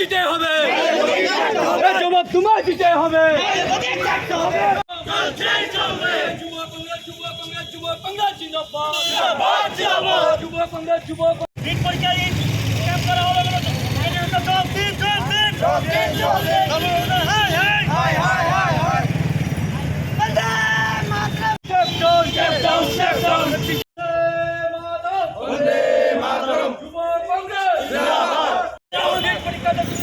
দিতে হবে জবাব তোমায় দিতে হবে চলছেই চলবে যুব কংগ্রেস যুব কংগ্রেস যুব কংগ্রেস জিন্দাবাদ জিন্দাবাদ জিন্দাবাদ যুব কংগ্রেস যুব দিন পরীক্ষা দিন ক্যাম্প করা হলো সব দিন সব দিন সব দিন চলবে হাই হাই হাই হাই high Vande Mataram step down step down step down Vande Mataram যুব কংগ্রেস জিন্দাবাদ দিন পরীক্ষা দিন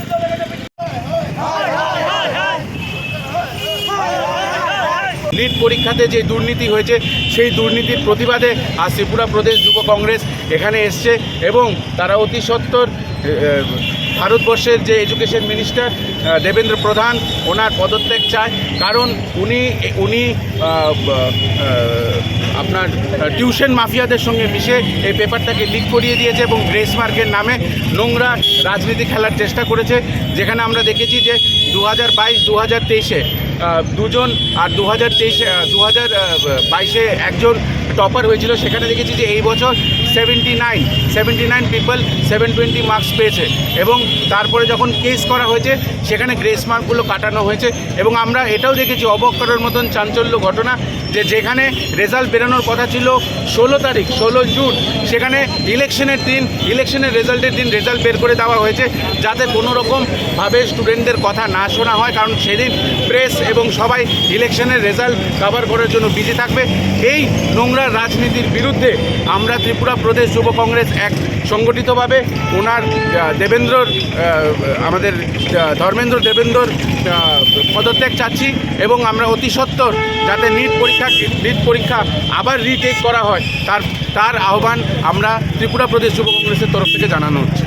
লিড পরীক্ষাতে যে দুর্নীতি হয়েছে সেই দুর্নীতির প্রতিবাদে আজ ত্রিপুরা প্রদেশ যুব কংগ্রেস এখানে এসছে এবং তারা অতি সত্বর আহ, ভারতবর্ষের যে এডুকেশন মিনিস্টার দেবেন্দ্র প্রধান ওনার পদত্যাগ চায়। কারণ উনি উনি আপনার টিউশন মাফিয়াদের সঙ্গে মিশে এই পেপারটাকে লিক করিয়ে দিয়েছে এবং গ্রেস মার্কের নামে নোংরা রাজনীতি খেলার চেষ্টা করেছে। যেখানে আমরা দেখেছি যে দু হাজার বাইশ দু হাজার তেইশে দুজন আর দু হাজার তেইশে দু হাজার বাইশে একজন টপার হয়েছিল। সেখানে দেখেছি যে এই বছর seventy nine seventy nine people seven twenty marks পেয়েছে। এবং তারপরে যখন কেস করা হয়েছে, সেখানে গ্রেস মার্কগুলো কাটানো হয়েছে। এবং আমরা এটাও দেখেছি, অবাক করার মতন চাঞ্চল্য ঘটনা, যে যেখানে রেজাল্ট বেরোনোর কথা ছিল ষোলো তারিখ, ষোলো জুন, সেখানে ইলেকশনের দিন ইলেকশনের রেজাল্টের দিন রেজাল্ট বের করে দেওয়া হয়েছে, যাতে কোনো রকমভাবে স্টুডেন্টদের কথা না শোনা হয়। কারণ সেদিন প্রেস এবং সবাই ইলেকশনের রেজাল্ট কভার করার জন্য বিজি থাকবে। এই নোংরা রাজনীতির বিরুদ্ধে আমরা ত্রিপুরা প্রদেশ যুব কংগ্রেস এক সংগঠিতভাবে ওনার দেবেন্দ্রর আমাদের ধর্মেন্দ্র দেবেন্দ্রর পদত্যাগ চাচ্ছি এবং আমরা অতি সত্বর যাতে নিট পরীক্ষা নিট পরীক্ষা আবার রিটেক করা হয়। তার তার আহ্বান আমরা ত্রিপুরা প্রদেশ যুব কংগ্রেসের তরফ থেকে জানানো হচ্ছে।